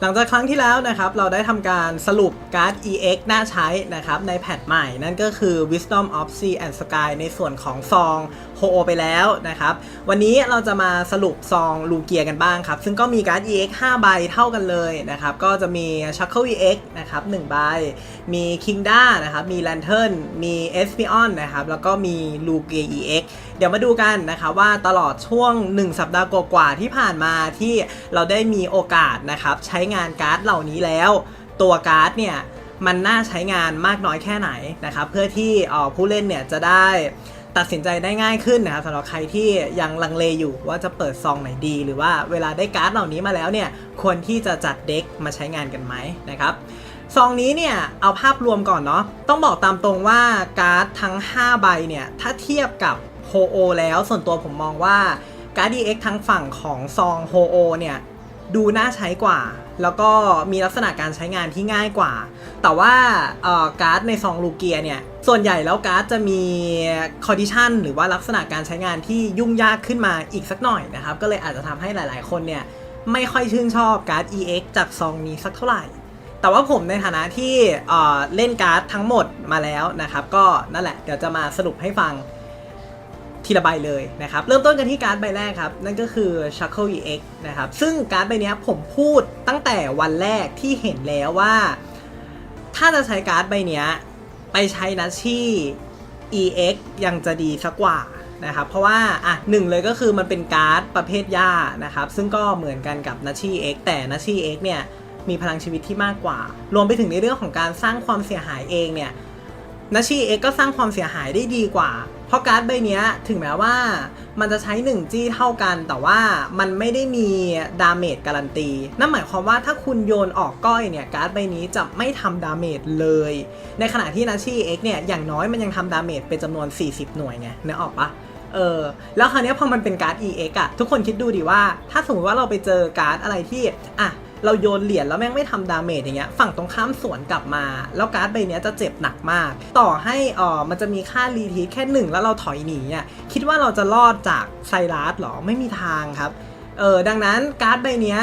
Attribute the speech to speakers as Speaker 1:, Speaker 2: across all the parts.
Speaker 1: หลังจากครั้งที่แล้วนะครับเราได้ทำการสรุปการ์ด EX น่าใช้นะครับในแพทใหม่นั่นก็คือ Wisdom of Sea and Sky ในส่วนของซองโฮโอไปแล้วนะครับ วันนี้เราจะมาสรุปซองลูเกียกันบ้างครับ ซึ่งก็มีการ์ด EX 5 ใบเท่ากันเลยนะครับ ก็จะมี Chuckle EX นะครับ1ใบ มี Kingda นะครับ มี Lantern มี Espion นะครับ แล้วก็มีลูเกีย EX เดี๋ยวมาดูกันนะครับว่าตลอดช่วง 1 สัปดาห์กว่าๆที่ผ่านมาที่เราได้มีโอกาสนะครับใช้งานการ์ดเหล่านี้แล้ว ตัวการ์ดเนี่ยมันน่าใช้งานมากน้อยแค่ไหนนะครับ เพื่อที่ออผู้เล่นเนี่ยจะได้ ตัดสินใจได้ง่ายขึ้นนะครับสำหรับใครที่ยังลังเลอยู่ว่าจะเปิดซองไหนดี หรือว่าเวลาได้การ์ดเหล่านี้มาแล้วเนี่ยควรที่จะจัดเด็กมาใช้งานกันไหมนะครับซองนี้เนี่ยเอาภาพรวมก่อนเนาะต้องบอกตามตรงว่าการ์ดทั้ง 5 ใบเนี่ยถ้าเทียบกับโฮโอแล้วส่วนตัวผมมองว่าการ์ด DX ทั้งฝั่งของซองโฮโอเนี่ยดูน่าใช้กว่า แล้วก็มีลักษณะการใช้งานที่ง่ายกว่า แต่ว่าการ์ดในซองลูเกียเนี่ย ส่วนใหญ่แล้วการ์ดจะมีคอดิชันหรือว่าลักษณะการใช้งานที่ยุ่งยากขึ้นมาอีกสักหน่อยนะครับ ก็เลยอาจจะทำให้หลาย ๆ คนเนี่ย ไม่ค่อยชื่นชอบการ์ด EX จากซองนี้สักเท่าไหร่ แต่ว่าผมในฐานะที่เล่นการ์ดทั้งหมดมาแล้วนะครับ ก็นั่นแหละ เดี๋ยวจะมาสรุปให้ฟัง ทีละใบเลยนะครับ เริ่มต้นกันที่การ์ดใบแรกครับ นั่นก็คือ Chuckle EX นะครับ ซึ่งการ์ดใบนี้ผมพูดตั้งแต่วันแรกที่เห็นแล้วว่า ถ้าจะใช้การ์ดใบนี้ไปใช้นัชี่ EX ยังจะดีสักกว่านะครับเพราะว่าอะหนึ่งเลยก็คือมันเป็นการ์ดประเภทย่านะครับ ซึ่งก็เหมือนกันกับนัชชี่ X แต่นัชชี่ X เนี่ยมีพลังชีวิตที่มากกว่า รวมไปถึงในเรื่องของการสร้างความเสียหายเองเนี่ยนัชชี่ X ก็สร้างความเสียหายได้ดีกว่า เพราะการ์ดใบนี้ถึงแม้ว่ามันจะใช้ 1 จี้เท่ากัน แต่ว่ามันไม่ได้มีดาเมจการันตี นั่นหมายความว่าถ้าคุณโยนออกก้อยเนี่ยการ์ดใบนี้จะไม่ทำดาเมจเลย ในขณะที่นัชชี่ X เนี่ยอย่างน้อยมันยังทำดาเมจเป็นจำนวน 40 หน่วยไงนึกออกปะเออแล้วคราวนี้พอมันเป็นการ์ด EX อะทุกคนคิดดูดิว่า ถ้าสมมติว่าเราไปเจอการ์ดอะไรที่ อะ เราโยนเหรียญแล้วแม่งไม่ทำดาเมจอย่างเงี้ยฝั่งตรงข้ามสวนกลับมา แล้วการ์ดใบเนี้ยจะเจ็บหนักมาก ต่อให้เออมันจะมีค่ารีทีสแค่หนึ่งแล้วเราถอยหนีอะคิดว่าเราจะรอดจากไซรัสหรอไม่มีทางครับเออดังนั้นการ์ดใบเนี้ย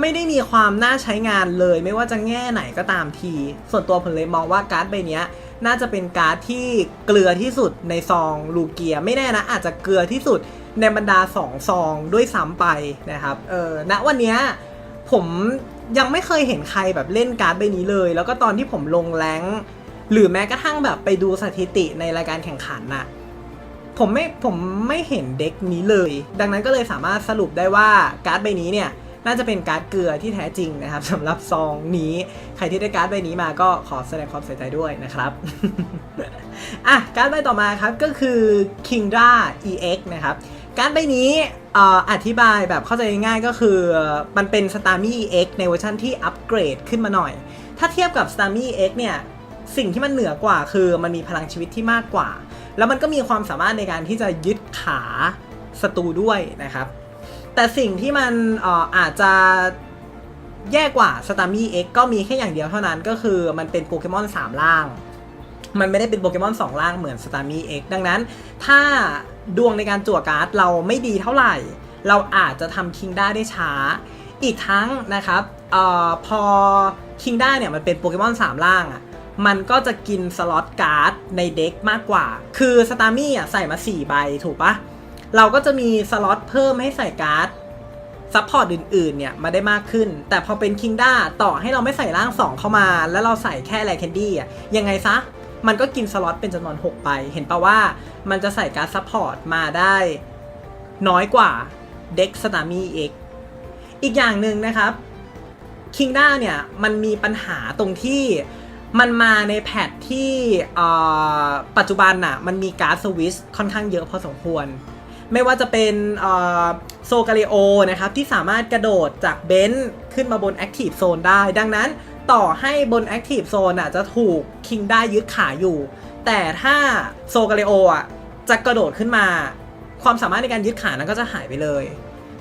Speaker 1: ไม่ได้มีความน่าใช้งานเลย ไม่ว่าจะแง่ไหนก็ตามที ส่วนตัวผมเลยมองว่าการ์ดใบนี้น่าจะเป็นการ์ดที่เกลือที่สุดในซองลูเกีย ไม่แน่นะ อาจจะเกลือที่สุดในบรรดา 2 ซองด้วยซ้ำไปนะครับเออณวันนี้ ผมยังไม่เคยเห็นใครแบบเล่นการ์ดใบนี้เลย แล้วก็ตอนที่ผมลงแรงหรือแม้กระทั่งแบบไปดูสถิติในรายการแข่งขันน่ะผมไม่ผมไม่เห็นเด็กนี้เลย ดังนั้นก็เลยสามารถสรุปได้ว่าการ์ดใบนี้เนี่ยน่าจะเป็นการ์ดเกลือที่แท้จริงนะครับสำหรับซองนี้ ใครที่ได้การ์ดใบนี้มาก็ขอแสดงความเสียใจด้วยนะครับอะการ์ดใบต่อมาครับก็คือ Kingdra EX นะครับการ์ดใบนี้ อธิบายแบบเข้าใจง่ายก็คือมันเป็น s t a r m y X ในเวอร์ชันที่อัปเกรดขึ้นมาหน่อย ถ้าเทียบกับ s t a r m y X เนี่ย สิ่งที่มันเหนือกว่าคือมันมีพลังชีวิตที่มากกว่า แล้วมันก็มีความสามารถในการที่จะยึดขาศัตรูด้วยนะครับ แต่สิ่งที่มันอออาจจะแย่กว่า s t a r m y X ก็มีแค่อย่างเดียวเท่านั้นก็คือมันเป็นโปเกมอน3ล่าง มันไม่ได้เป็นโปเกมอน2ล่างเหมือน s t a r m y X ดังนั้นถ้าดวงในการจั่วการ์ดเราไม่ดีเท่าไหร่ เราอาจจะทำคิงด้าได้ช้า อีกทั้งนะครับออพอคิงด้าเนี่ยมันเป็นโปเกมอน3ล่างอะ่ะมันก็จะกินสล็อตการ์ดในเด็กมากกว่า คือสตาร์มี่อะใส่มา 4 ใบถูกปะเราก็จะมีสล็อตเพิ่มให้ใส่การ์ดซัพพอร์ตอื่นๆเนี่ยมาได้มากขึ้น แต่พอเป็นคิงด้าต่อให้เราไม่ใส่ร่าง 2 เข้ามา แล้วเราใส่แค่แลแคนดี้อะยังไงซะ มันก็กินสล็อตเป็นจำนวน 6 ไป เห็นปะว่ามันจะใส่การซัพพอร์ตมาได้น้อยกว่าเด็กสตามีเอกอีกอย่างหนึ่งนะครับคิงด้าเนี่ยมันมีปัญหาตรงที่มันมาในแพทที่ปัจจุบันน่ะมันมีการ์ดสวิชค่อนข้างเยอะพอสมควร ไม่ว่าจะเป็นโซกาเลโอนะครับที่สามารถกระโดดจากเบนซ์ขึ้นมาบน Active Zone ได้ ดังนั้น ต่อให้บน Active Zone อะจะถูกคิงได้ยึดขาอยู่ แต่ถ้าโซกาเลโออะจะกระโดดขึ้นมา ความสามารถในการยึดขานั้นก็จะหายไปเลย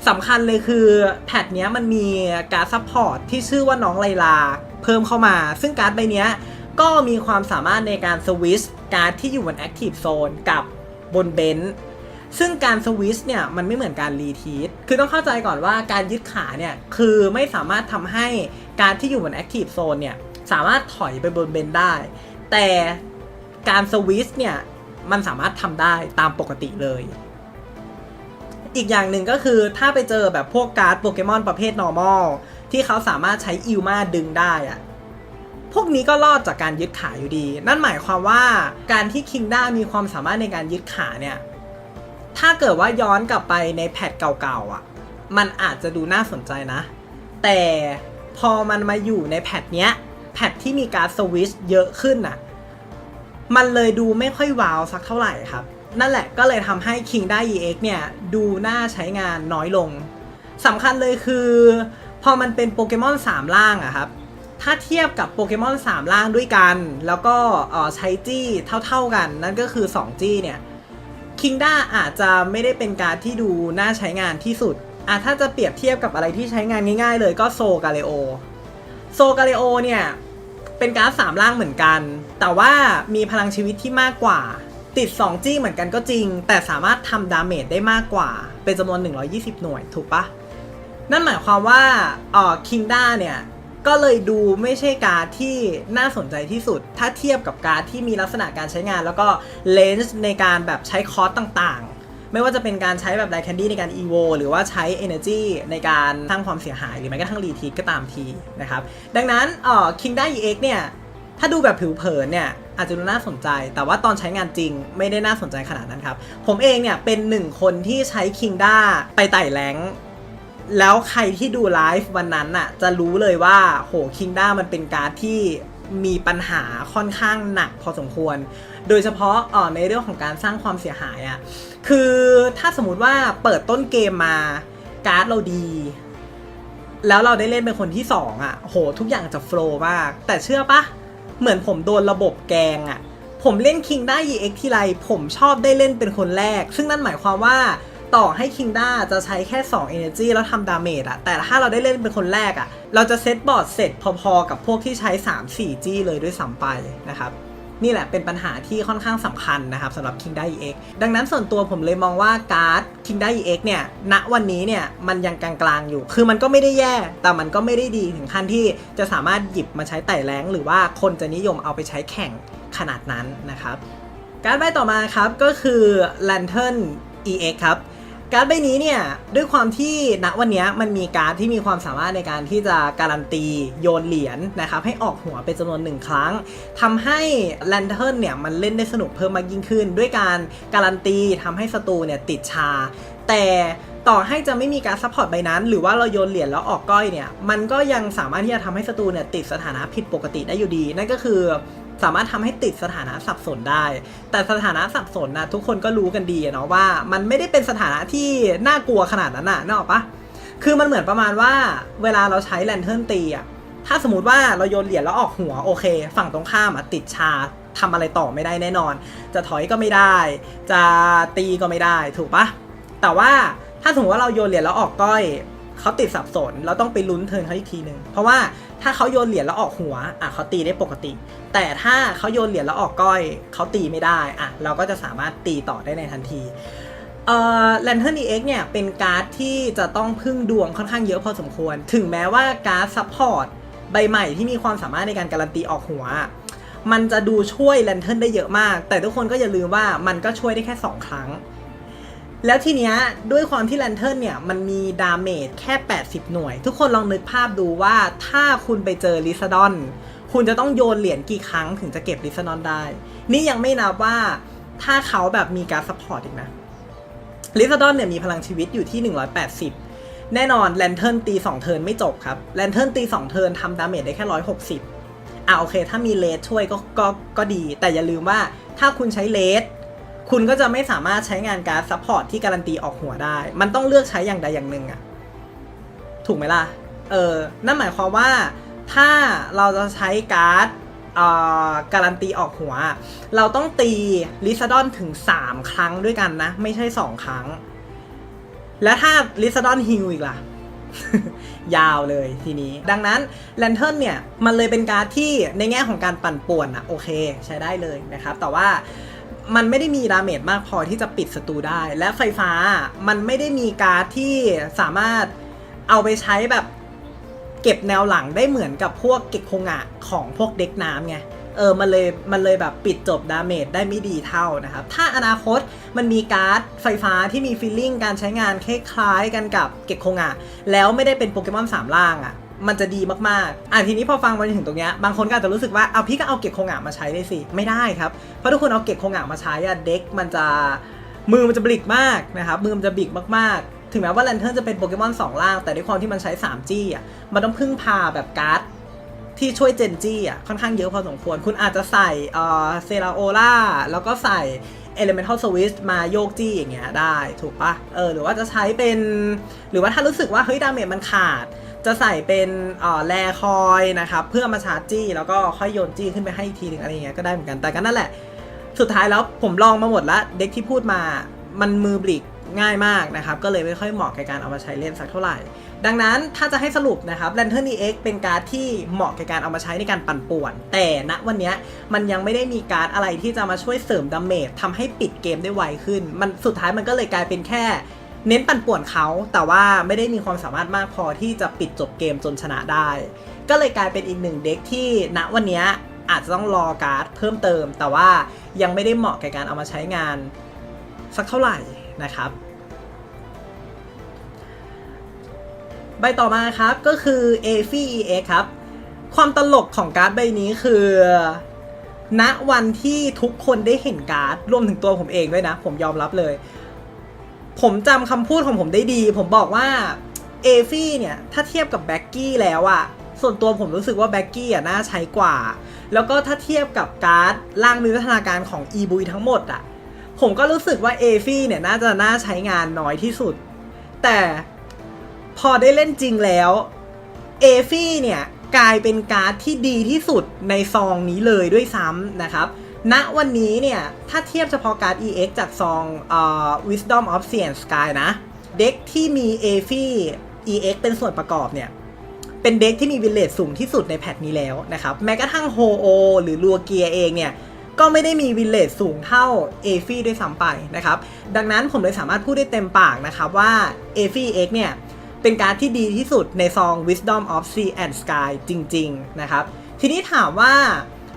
Speaker 1: สำคัญเลยคือแพทเนี้ยมันมีการซัพพอร์ตที่ชื่อว่าน้องไลลา เพิ่มเข้ามา ซึ่งการ์ดใบเนี้ยก็มีความสามารถในการสวิชการ์ดที่อยู่บน Active Zone กับบนเบนซ์ซึ่งการสวิชเนี่ยมันไม่เหมือนการรีทีสคือต้องเข้าใจก่อนว่าการยึดขาเนี่ยคือไม่สามารถทำให้ การที่อยู่บน Active Zone เนี่ย สามารถถอยไปบนเบนได้ แต่การสวิชเนี่ย มันสามารถทำได้ตามปกติเลย อีกอย่างหนึ่งก็คือถ้าไปเจอแบบพวกการ์ดโปเกมอนประเภท normal ที่เขาสามารถใช้อิลมาดึงได้อะพวกนี้ก็รอดจากการยึดขาอยู่ดี นั่นหมายความว่าการที่คิงด้ามีความสามารถในการยึดขาเนี่ย ถ้าเกิดว่าย้อนกลับไปในแพทเก่าๆอะ มันอาจจะดูน่าสนใจนะ แต่ พอมันมาอยู่ในแพทเนี้ยแพทที่มีการสวิชเยอะขึ้นน่ะมันเลยดูไม่ค่อยว้าวสักเท่าไหร่ครับ นั่นแหละก็เลยทำให้ King ได้ EX เนี่ยดูน่าใช้งานน้อยลงสำคัญเลยคือ พอมันเป็นโปเกมอน3ล่างอะครับถ้าเทียบกับโปเกมอน3ล่างด้วยกัน แล้วก็เออใช้จี้เท่าๆกัน นั่นก็คือ 2 จี้เนี่ยคิงด้าอาจจะไม่ได้เป็นการที่ดูน่าใช้งานที่สุด อะถ้าจะเปรียบเทียบกับอะไรที่ใช้งานง่ายๆ เลยก็โซกาเลโอโซกาเลโอเนี่ยเป็นการ์ดสามล่างเหมือนกัน แต่ว่ามีพลังชีวิตที่มากกว่า ติด2จี้เหมือนกันก็จริง แต่สามารถทำดาเมจได้มากกว่า เป็นจำนวน 120 หน่วยถูกปะนั่นหมายความว่าเอ่อคิงด้าเนี่ย ก็เลยดูไม่ใช่การ์ดที่น่าสนใจที่สุด ถ้าเทียบกับการ์ดที่มีลักษณะการใช้งาน แล้วก็เลนส์ในการแบบใช้คอร์สต่างๆ ไม่ว่าจะเป็นการใช้แบบไดแคนดี้ในการ EVO หรือว่าใช้ Energy ในการสร้างความเสียหาย หรือแม้กระทั่งรีทีก็ตามทีนะครับ ดังนั้นเอ่อ King ได้ EX เนี่ยถ้าดูแบบผิวเผินเนี่ยอาจจะดูน่าสนใจ แต่ว่าตอนใช้งานจริงไม่ได้น่าสนใจขนาดนั้นครับ ผมเองเนี่ยเป็นหนึ่งคนที่ใช้ King ด้าไปไต่แรงแล้วใครที่ดูไลฟ์วันนั้นน่ะจะรู้เลยว่าโห King ด้ามันเป็นการดที่มีปัญหาค่อนข้างหนักพอสมควร โดยเฉพาะอ่อในเรื่องของการสร้างความเสียหายอะ่ะคือถ้าสมมติว่าเปิดต้นเกมมาการ์ดเราดี แล้วเราได้เล่นเป็นคนที่สองอะ่ะโหทุกอย่างจะโฟล์มาก แต่เชื่อปะเหมือนผมโดนระบบแกงอะ่ะผมเล่นคิงได้ EX ทีไรผมชอบได้เล่นเป็นคนแรก ซึ่งนั่นหมายความว่าต่อให้คิงด้าจะใช้แค่ 2 Energy แล้วทำดาเมจอะแต่ถ้าเราได้เล่นเป็นคนแรกอะเราจะเซตบอร์ดเสร็จพอๆ กับพวกที่ใช้ 3-4 จี้เลยด้วยซ้ำไปนะครับ นี่แหละเป็นปัญหาที่ค่อนข้างสำคัญนะครับสำหรับ King d a EX ดังนั้นส่วนตัวผมเลยมองว่าการ์ด King d a EX เนี่ยณวันนี้เนี่ยมันยังกลางๆอยู่ คือมันก็ไม่ได้แย่ แต่มันก็ไม่ได้ดีถึงขั้นที่จะสามารถหยิบมาใช้ไต่แรงหรือว่าคนจะนิยมเอาไปใช้แข่งขนาดนั้นนะครับการ์ดใบต่อมาครับก็คือ Lantern EX ครับ การ์ดใบนี้เนี่ยด้วยความที่ณวันนี้มันมีการ์ดที่มีความสามารถในการที่จะการันตีโยนเหรียญนะครับให้ออกหัวเป็นจำนวนหนึ่งครั้งทำให้แลนเทิร์นเนี่ยมันเล่นได้สนุกเพิ่มมากยิ่งขึ้น ด้วยการการันตีทำให้ศัตรูเนี่ยติดชา แต่ต่อให้จะไม่มีการซัพพอร์ตใบนั้น หรือว่าเราโยนเหรียญแล้วออกก้อยเนี่ยมันก็ยังสามารถที่จะทำให้ศัตรูเนี่ยติดสถานะผิดปกติได้อยู่ดี นั่นก็คือ สามารถทำให้ติดสถานะสับสนได้ แต่สถานะสับสนนะทุกคนก็รู้กันดีอะเนาะว่า มันไม่ได้เป็นสถานะที่น่ากลัวขนาดนั้นน่ะนึกออกปะคือมันเหมือนประมาณว่าเวลาเราใช้แลนเทิร์นตีอะถ้าสมมติว่าเราโยนเหรียญแล้วออกหัวโอเค ฝั่งตรงข้ามอะติดชาทำอะไรต่อไม่ได้แน่นอน จะถอยก็ไม่ได้ จะตีก็ไม่ได้ถูกปะแต่ว่าถ้าสมมติว่าเราโยนเหรียญแล้วออกก้อย เขาติดสับสนเราต้องไปลุ้นเทิร์นเขาอีกทีหนึ่งเพราะว่าถ้าเขาโยนเหรียญแล้วออกหัวอะเขาตีได้ปกติ แต่ถ้าเขาโยนเหรียญแล้วออกก้อยเขาตีไม่ได้อะเราก็จะสามารถตีต่อได้ในทันทีเอ่อ Lantern EX เนี่ยเป็นการ์ดที่จะต้องพึ่งดวงค่อนข้างเยอะพอสมควร ถึงแม้ว่าการ์ดซัพพอร์ตใบใหม่ที่มีความสามารถในการการันตีออกหัว มันจะดูช่วย Lantern ได้เยอะมาก แต่ทุกคนก็อย่าลืมว่ามันก็ช่วยได้แค่ 2 ครั้ง แล้วทีเนี้ยด้วยความที่แลนเทิร์นเนี่ย มันมีดาเมจแค่ 80 หน่วย ทุกคนลองนึกภาพดูว่าถ้าคุณไปเจอลิซาดอน คุณจะต้องโยนเหรียญกี่ครั้งถึงจะเก็บลิซาดอนได้ นี่ยังไม่นับว่าถ้าเขาแบบมีการซัพพอร์ตอีกนะลิซาดอนเนี่ยมีพลังชีวิตอยู่ที่ 180 แน่นอนแลนเทิร์นตี 2 เทิร์นไม่จบครับแลนเทิร์นตี 2 เทิร์นทำดาเมจได้แค่ 160อะโอเค ถ้ามีเลสช่วยก็ก็ก็ดี แต่อย่าลืมว่าถ้าคุณใช้เลส คุณก็จะไม่สามารถใช้งานการซัพพอร์ตที่การันตีออกหัวได้ มันต้องเลือกใช้อย่างใดอย่างหนึ่งอะถูกไหมล่ะ เออ นั่นหมายความว่าถ้าเราจะใช้การ์ดเอ่อการันตีออกหัว เราต้องตีลิซาดอนถึง 3 ครั้งด้วยกันนะ ไม่ใช่ 2 ครั้ง และถ้าลิซาดอนฮิลอีกล่ะ ยาวเลยทีนี้ ดังนั้นแลนเทิร์นเนี่ย มันเลยเป็นการ์ดที่ในแง่ของการปั่นป่วนอะโอเค ใช้ได้เลยนะครับ แต่ว่า มันไม่ได้มีดาเมจมากพอที่จะปิดศัตรูได้ และไฟฟ้ามันไม่ได้มีการ์ดที่สามารถเอาไปใช้แบบเก็บแนวหลังได้เหมือนกับพวกเก็กโคงอะของพวกเด็กน้ำไงเออ มันเลย มันเลยแบบปิดจบดาเมจได้ไม่ดีเท่านะครับ ถ้าอนาคตมันมีการ์ดไฟฟ้าที่มีฟีลลิ่งการใช้งานคล้ายๆกันกับเก็กโคงอะแล้วไม่ได้เป็นโปเกมอนสามล่างอะ มันจะดีมากๆ อะทีนี้พอฟังมาถึงตรงเนี้ยบางคนก็อาจจะรู้สึกว่าเอาพี่ก็เอาเก็กโคงะมาใช้ได้สิ ไม่ได้ครับ เพราะทุกคนเอาเก็กโคงะมาใช้อะเด็กมันจะมือมันจะบลิกมากนะครับมือมันจะบิกมากๆ ถึงแม้ว่าแลนเทิร์นจะเป็นโปเกมอนสองล่าง แต่ด้วยความที่มันใช้ 3G อะมันต้องพึ่งพาแบบการ์ดที่ช่วยเจนจี้อะค่อนข้างเยอะพอสมควร คุณอาจจะใส่เอ่อเซราโอล่าแล้วก็ใส่ Elemental Switch มาโยกจี้อย่างเงี้ยได้ถูกปะเออหรือว่าจะใช้เป็น หรือว่าถ้ารู้สึกว่าเฮ้ยดาเมจมันขาด จะใส่เป็นเอ่อแรคอยนะครับ เพื่อมาชาร์จจี้ แล้วก็ค่อยโยนจี้ขึ้นไปให้อีกทีหนึ่งอะไรเงี้ยก็ได้เหมือนกันแต่ก็นั่นแหละ สุดท้ายแล้วผมลองมาหมดแล้วเด็กที่พูดมามันมือบลิกง่ายมากนะครับ ก็เลยไม่ค่อยเหมาะกับการเอามาใช้เล่นสักเท่าไหร่ ดังนั้นถ้าจะให้สรุปนะครับ Lantern EX เป็นการ์ดที่เหมาะกับการเอามาใช้ในการปั่นป่วน แต่ณวันนี้มันยังไม่ได้มีการ์ดอะไรที่จะมาช่วยเสริมดาเมจทำให้ปิดเกมได้ไวขึ้น มันสุดท้ายมันก็เลยกลายเป็นแค่ เน้นปั่นป่วนเขาแต่ว่าไม่ได้มีความสามารถมากพอที่จะปิดจบเกมจนชนะได้ ก็เลยกลายเป็นอีกหนึ่งเด็กที่ณวันนี้อาจจะต้องรอการ์ดเพิ่มเติม แต่ว่ายังไม่ได้เหมาะกับการเอามาใช้งานสักเท่าไหร่นะครับ ใบต่อมาครับก็คือ a f i EX ครับ ความตลกของการ์ดใบนี้คือณวันที่ทุกคนได้เห็นการ์ดรวมถึงตัวผมเองด้วยนะ ผมยอมรับเลย ผมจำคำพูดของผมได้ดี ผมบอกว่าเอฟี่เนี่ย ถ้าเทียบกับแบ็กกี้แล้วอะส่วนตัวผมรู้สึกว่าแบ็กกี้อะน่าใช้กว่า แล้วก็ถ้าเทียบกับการ์ดร่างมีวัฒนาการของอีบุยทั้งหมดอะผมก็รู้สึกว่าเอฟี่เนี่ยน่าจะน่าใช้งานน้อยที่สุด แต่พอได้เล่นจริงแล้วเอฟี่เนี่ยกลายเป็นการ์ดที่ดีที่สุดในซองนี้เลยด้วยซ้ำนะครับ ณวันนี้เนี่ย ถ้าเทียบเฉพาะการ์ด EX จากซองเอ่อ Wisdom of Sea and Sky นะ เด็กที่มี a f i EX เป็นส่วนประกอบเนี่ย เป็นเด็กที่มีวิลเลจสูงที่สุดในแพทนี้แล้วนะครับ แม้กระทั่งโฮโอหรือลัวเกียเองเนี่ย ก็ไม่ได้มีวิลเลจสูงเท่าเอฟี่ด้วยซ้ำไปนะครับ ดังนั้นผมเลยสามารถพูดได้เต็มปากนะครับว่าเอฟี่ X เนี่ย เป็นการดที่ดีที่สุดในซอง Wisdom of Sea and Sky จริง ๆ นะครับ ทีนี้ถามว่า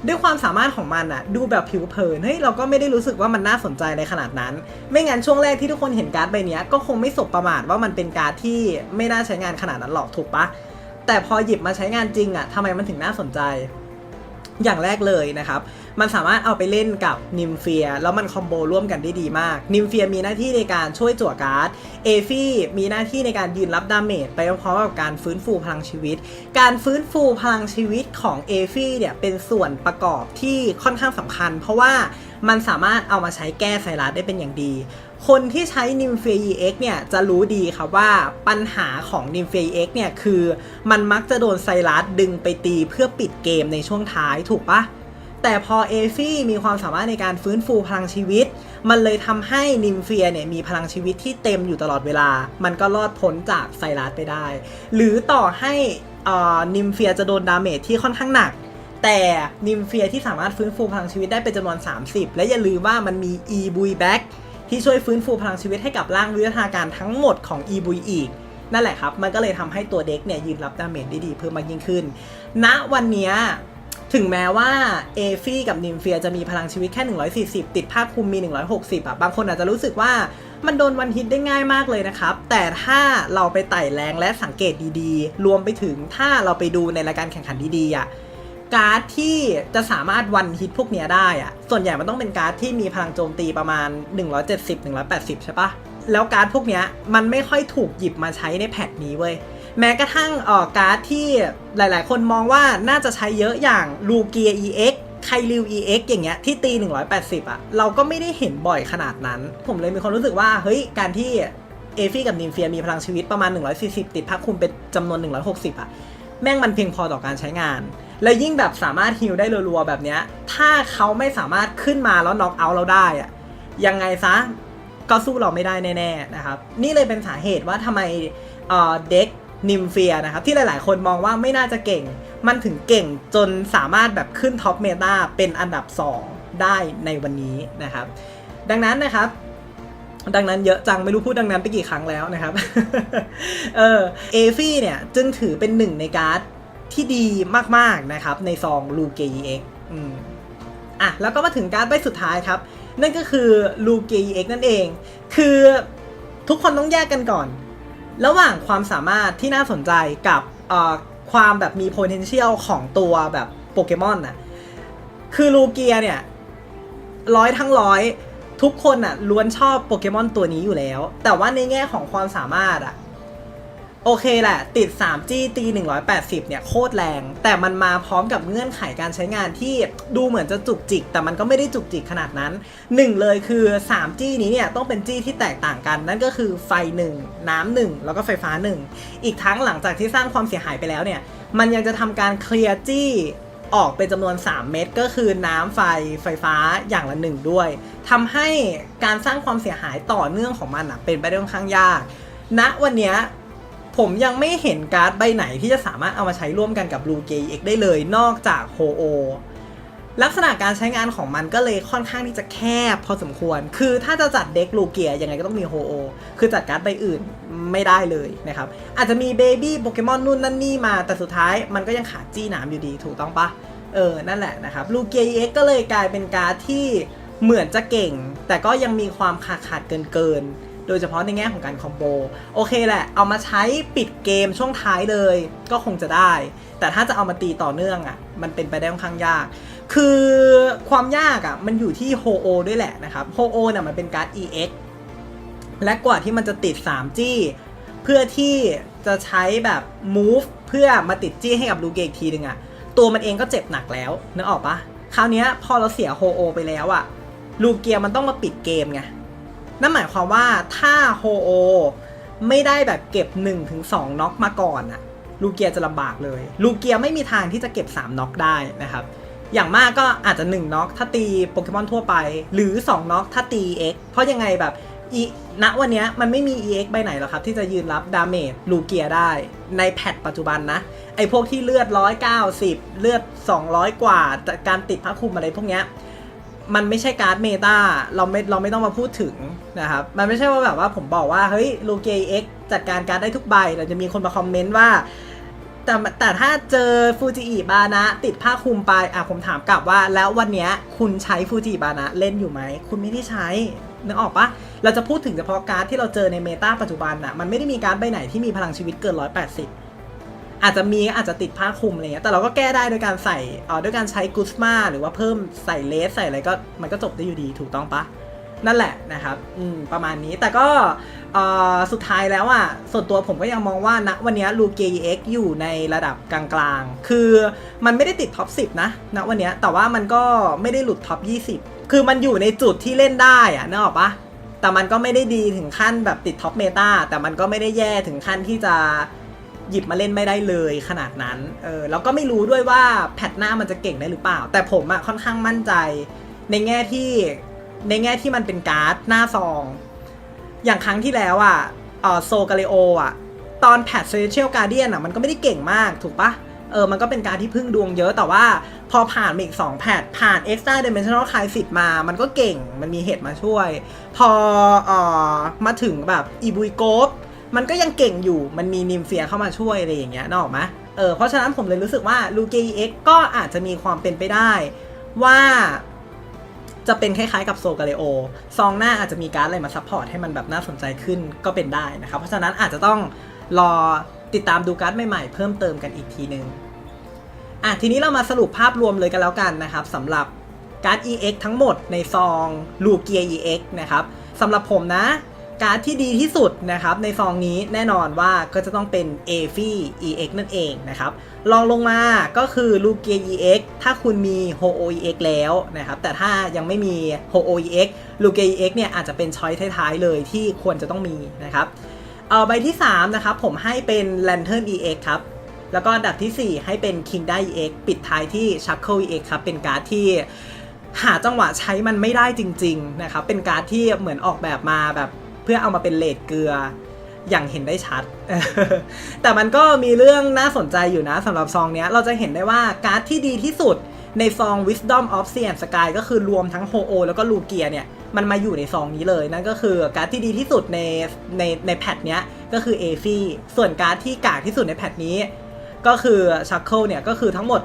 Speaker 1: ด้วยความสามารถของมันอะดูแบบผิวเผินเฮ้ยเราก็ไม่ได้รู้สึกว่ามันน่าสนใจในขนาดนั้น ไม่งั้นช่วงแรกที่ทุกคนเห็นการ์ดใบนี้ก็คงไม่สบประมาทว่ามันเป็นการ์ดที่ไม่น่าใช้งานขนาดนั้นหรอกถูกปะแต่พอหยิบมาใช้งานจริงอะทำไมมันถึงน่าสนใจ อย่างแรกเลยนะครับ มันสามารถเอาไปเล่นกับนิมเฟียแล้วมันคอมโบร่วมกันได้ดีมาก นิมเฟียมีหน้าที่ในการช่วยจั่วการ์ด เอฟี่มีหน้าที่ในการยืนรับดาเมจไปพร้อมกับการฟื้นฟูพลังชีวิต การฟื้นฟูพลังชีวิตของเอฟี่เนี่ยเป็นส่วนประกอบที่ค่อนข้างสำคัญ เพราะว่า มันสามารถเอามาใช้แก้ไซรัสได้เป็นอย่างดี คนที่ใช้ n y m p h a EX เนี่ยจะรู้ดีครับว่าปัญหาของ n y m p h a EX เนี่ยคือมันมักจะโดนไซรัสดึงไปตีเพื่อปิดเกมในช่วงท้ายถูกปะแต่พอเอฟี่มีความสามารถในการฟื้นฟูพลังชีวิต มันเลยทำให้นิมเฟียเนี่ยมีพลังชีวิตที่เต็มอยู่ตลอดเวลา มันก็รอดพ้นจากไซรัสไปได้ หรือต่อให้อ่านิมเฟียจะโดนดาเมจที่ค่อนข้างหนัก แต่นิมเฟียที่สามารถฟื้นฟูพลังชีวิตได้เป็นจำนวน 30 และอย่าลืมว่ามันมี e b u i back ที่ช่วยฟื้นฟูพลังชีวิตให้กับร่างวิวัฒนาการทั้งหมดของ e b u i อีก นั่นแหละครับ มันก็เลยทำให้ตัวเด็กเนี่ยยืนรับดาเมจได้ดีเพิ่มมากยิ่งขึ้น ณวันนี้ถึงแม้ว่าเอฟี่กับนิมเฟียจะมีพลังชีวิตแค่ 140 ติดภาคคุมมี 160อะบางคนอาจจะรู้สึกว่ามันโดนวันฮิตได้ง่ายมากเลยนะครับ แต่ถ้าเราไปไต่แรงและสังเกตดีๆ รวมไปถึงถ้าเราไปดูในรายการแข่งขันดีๆอะ การ์ดที่จะสามารถวันฮิตพวกเนี้ยได้อะส่วนใหญ่มันต้องเป็นการ์ดที่มีพลังโจมตีประมาณ 170-180 ใช่ปะแล้วการ์ดพวกเนี้ยมันไม่ค่อยถูกหยิบมาใช้ในแพทนี้เว้ยแม้กระทั่งออการ์ดที่หลายๆ คนมองว่าน่าจะใช้เยอะอย่างลูเกีย EX ไคลิว EX อย่างเงี้ยที่ตี 180อะเราก็ไม่ได้เห็นบ่อยขนาดนั้น ผมเลยมีความรู้สึกว่า เฮ้ย การที่เอฟี่กับนิมเฟียมีพลังชีวิตประมาณ 140 ติดพักคุมเป็นจำนวน 160อะแม่งมันเพียงพอต่อการใช้งาน แล้วยิ่งแบบสามารถฮิลได้รัวๆแบบเนี้ย ถ้าเขาไม่สามารถขึ้นมาแล้วน็อกเอาท์เราได้อะยังไงซะก็สู้เราไม่ได้แน่ๆนะครับ นี่เลยเป็นสาเหตุว่าทำไมเอ่อเด็กนิมเฟียนะครับ ที่หลายๆ คนมองว่าไม่น่าจะเก่ง มันถึงเก่งจนสามารถแบบขึ้นท็อปเมตาเป็นอันดับ 2 ได้ในวันนี้นะครับ ดังนั้นนะครับ ดังนั้นเยอะจังไม่รู้พูดดังนั้นไปกี่ครั้งแล้วนะครับ เออเอฟี่เนี่ยจึงถือเป็นหนึ่งในการ์ด ที่ดีมากๆนะครับในซองลูเก EX อืมอะแล้วก็มาถึงการ์ดใบสุดท้ายครับ นั่นก็คือลูเก EX นั่นเอง คือทุกคนต้องแยกกันก่อน ระหว่างความสามารถที่น่าสนใจกับความแบบมี potential ของตัวแบบโปเกมอนน่ะคือลูเกียเนี่ยร้อยทั้งร้อยทุกคนอะล้วนชอบโปเกมอนตัวนี้อยู่แล้ว แต่ว่าในแง่ของความสามารถอะ โอเคแหละ ติด 3G ตี180 เนี่ย โคตรแรง แต่มันมาพร้อมกับเงื่อนไขการใช้งานที่ดูเหมือนจะจุกจิก แต่มันก็ไม่ได้จุกจิกขนาดนั้นหนึ่งเลยคือ 3G นี้เนี่ย ต้องเป็น G ที่แตกต่างกัน นั่นก็คือไฟ 1 น้ำ1แล้วก็ไฟฟ้า 1 อีกทั้งหลังจากที่สร้างความเสียหายไปแล้วเนี่ย มันยังจะทำการเคลียร์จี้ออกเป็นจำนวน 3 เม็ดก็คือน้ำไฟไฟฟ้าอย่างละหนึ่งด้วยทำให้การสร้างความเสียหายต่อเนื่องของมันอะเป็นไปได้ค่อนข้างยากณวันเนี้ย ผมยังไม่เห็นการ์ดใบไหนที่จะสามารถเอามาใช้ร่วมกันกับ Blue Gay X ได้เลยนอกจาก h o o ลักษณะการใช้งานของมันก็เลยค่อนข้างที่จะแคบพอสมควร คือถ้าจะจัดเด็กลูเกียยังไงก็ต้องมีโฮโอ คือจัดการ์ดใบอื่นไม่ได้เลยนะครับ อาจจะมีเบบี้โปเกมอนนู่นนั่นนี่มา แต่สุดท้ายมันก็ยังขาดจี้หนามอยู่ดีถูกต้องปะเออ นั่นแหละนะครับ ลูเกียเอ็กก็เลยกลายเป็นการ์ดที่เหมือนจะเก่ง แต่ก็ยังมีความขาดขาดเกินเกิน โดยเฉพาะในแง่ของการคอมโบ โอเคแหละ เอามาใช้ปิดเกมช่วงท้ายเลยก็คงจะได้ แต่ถ้าจะเอามาตีต่อเนื่องอะ มันเป็นไปได้ค่อนข้างยาก คือความยากอะ มันอยู่ที่โฮโอด้วยแหละนะครับโฮโอเนี่ยมันเป็นการ์ด EX และกว่าที่มันจะติด 3G เพื่อที่จะใช้แบบ move เพื่อมาติดจี้ให้กับลูเกอีกทีหนึงอะ ตัวมันเองก็เจ็บหนักแล้วนึกออกปะคราวนี้พอเราเสียโฮโอไปแล้วอะลูเกียมันต้องมาปิดเกมไง นั่นหมายความว่าถ้าโฮโอไม่ได้แบบเก็บ 1-2น็อกมาก่อนอะลูเกียจะลำบากเลย ลูเกียไม่มีทางที่จะเก็บ 3น็อกได้นะครับ อย่างมากก็อาจจะ 1น็อกถ้าตีโปเกมอนทั่วไป หรือ 2น็อกถ้าตี X เพราะยังไงแบบอีณวันนี้มันไม่มี EX ใบไหนหรอกครับ ที่จะยืนรับดาเมจลูเกียได้ในแพทปัจจุบันนะ ไอพวกที่เลือด 190 เลือด 200 กว่า การติดผ้าคลุมอะไรพวกเนี้ย มันไม่ใช่การ์ดเมตาเราไม่เราไม่ต้องมาพูดถึงนะครับ มันไม่ใช่ว่าแบบว่าผมบอกว่าเฮ้ยลูเกเอ็กจัดการการ์ดได้ทุกใบเราจะมีคนมาคอมเมนต์ว่า แต่แต่ถ้าเจอฟูจิอิบานะ ติดผ้าคลุมไปอะผมถามกลับว่า แล้ววันเนี้ยคุณใช้ฟูจิอิบานะเล่นอยู่ไหม คุณไม่ได้ใช้นึกออกปะเราจะพูดถึงเฉพาะการ์ดที่เราเจอในเมตาปัจจุบันอะมันไม่ได้มีการ์ดใบไหนที่มีพลังชีวิตเกิน 180 อาจจะมีอาจจะติดผ้าคลุมอะไรเงี้ยแต่เราก็แก้ได้โดยการใส่เอ่อด้วยการใช้กุสมาหรือว่าเพิ่มใส่เลสใส่อะไรก็มันก็จบได้อยู่ดีถูกต้องปะนั่นแหละนะครับอืมประมาณนี้แต่ก็เอ่อสุดท้ายแล้วอะส่วนตัวผมก็ยังมองว่าณวันนี้ลูเก EX อยู่ในระดับกลางๆ คือมันไม่ได้ติดท็อป 10 นะณวันนี้แต่ว่ามันก็ไม่ได้หลุดท็อป 20 คือมันอยู่ในจุดที่เล่นได้อะนึกออกปะแต่มันก็ไม่ได้ดีถึงขั้นแบบติดท็อปเมตาแต่มันก็ไม่ได้แย่ถึงขั้นที่จะ หยิบมาเล่นไม่ได้เลยขนาดนั้น เออแล้วก็ไม่รู้ด้วยว่าแพทหน้ามันจะเก่งได้หรือเปล่า แต่ผมอะค่อนข้างมั่นใจ ในแง่ที่ในแง่ที่มันเป็นการ์ดหน้าซอง อย่างครั้งที่แล้วอะออโซกาเลโออะตอนแพทเซเชียลการเดียนอะมันก็ไม่ได้เก่งมากถูกปะเออ มันก็เป็นการที่พึ่งดวงเยอะ แต่ว่าพอผ่านมาอีก 2 แพทผ่าน Extra Dimensional c r i s i s มา มันก็เก่ง มันมีเหตุมาช่วย พอเออมาถึงแบบอีบุยโกฟ มันก็ยังเก่งอยู่มันมีนิมเฟียเข้ามาช่วยอะไรอย่างเงี้ยนออกไหมเออเพราะฉะนั้นผมเลยรู้สึกว่าลูเก EX ก็อาจจะมีความเป็นไปได้ ว่าจะเป็นคล้ายๆกับโซกาเลโอซองหน้าอาจจะมีการดอะไรมาซัพพอร์ตให้มันแบบน่าสนใจขึ้นก็เป็นได้นะครับ เพราะฉะนั้นอาจจะต้องรอติดตามดูการ์ดใหม่ๆ เพิ่มเติมกันอีกทีนึงอะทีนี้เรามาสรุปภาพรวมเลยกันแล้วกันนะครับสำหรับการ์ด EX ทั้งหมดในซองลูเกีย EX นะครับสำหรับผมนะ การ์ดที่ดีที่สุดนะครับในซองนี้แน่นอนว่าก็จะต้องเป็น a f i EX นั่นเองนะครับลองลงมาก็คือลูเกีย EX ถ้าคุณมี h o o EX แล้วนะครับแต่ถ้ายังไม่มี h o o EX ลูเกีย EX เนี่ยอาจจะเป็นช้อยท้ายๆเลยที่ควรจะต้องมีนะครับเอาใบที่3นะครับผมให้เป็น Lantern EX ครับแล้วก็อันดับทีสี่4 ให้เป็น King ได้ EX ปิดท้ายที่ Shackle EX ครับเป็นการ์ดที่หาจังหวะใช้มันไม่ได้จริง ๆ นะครับ เป็นการ์ดที่เหมือนออกแบบมาแบบ เพื่อเอามาเป็นเลดเกลืออย่างเห็นได้ชัด แต่มันก็มีเรื่องน่าสนใจอยู่นะสำหรับซองนี้เราจะเห็นได้ว่าการ์ดที่ดีที่สุดในซอง Wisdom of Sea n Sky ก็คือรวมทั้งโฮโอแล้วก็ลูเกียเนี่ย มันมาอยู่ในซองนี้เลย นั่นก็คือการ์ดที่ดีที่สุดในในในแพทเนี้ยก็คือเอฟี่ส่วนการ์ดที่กากที่สุดในแพทนี้ ก็คือชักเคิลเนี่ยก็คือทั้งหมด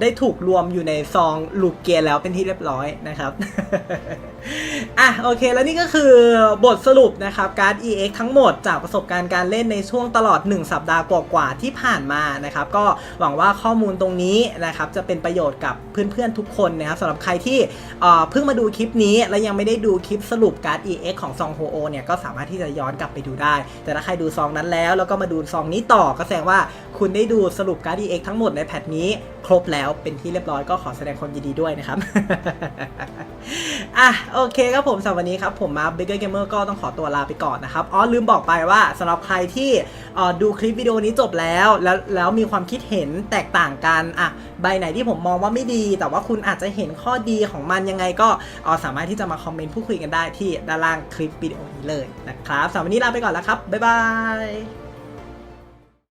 Speaker 1: ได้ถูกรวมอยู่ในซองลูเกียแล้วเป็นที่เรียบร้อยนะครับ อะโอเคแล้วนี่ก็คือบทสรุปนะครับการ EX ทั้งหมดจากประสบการณ์การเล่นในช่วงตลอด 1 สัปดาห์กว่าๆที่ผ่านมานะครับก็หวังว่าข้อมูลตรงนี้นะครับจะเป็นประโยชน์กับเพื่อนๆทุกคนนะครับสำหรับใครที่เพิ่งมาดูคลิปนี้ และยังไม่ได้ดูคลิปสรุปการ EX ของซองโฮโอเนี่ยก็สามารถที่จะย้อนกลับไปดูได้ แต่ถ้าใครดูซองนั้นแล้วแล้วก็มาดูซองนี้ต่อก็แสดงว่าคุณได้ดูสรุปการ EX ทั้งหมดในแพทนี้ครบแล้วเป็นที่เรียบร้อยก็ขอแสดงความยินดีด้วยนะครับอะโอเคครับผมสำหรับวันนี้ครับผมมา Bigger Gamer ก็ต้องขอตัวลาไปก่อนนะครับอ๋อลืมบอกไปว่าสำหรับใครที่ดูคลิปวิดีโอนี้จบแล้วแล้ว แล้วมีความคิดเห็นแตกต่างกันอะใบไหนที่ผมมองว่าไม่ดี แต่ว่าคุณอาจจะเห็นข้อดีของมันยังไงก็สามารถที่จะมาคอมเมนต์พูดคุยกันได้ที่ด้านล่างคลิปวิดีโอนี้เลยนะครับสำหรับวันนี้ลาไปก่อนแล้วครับบ๊ายบาย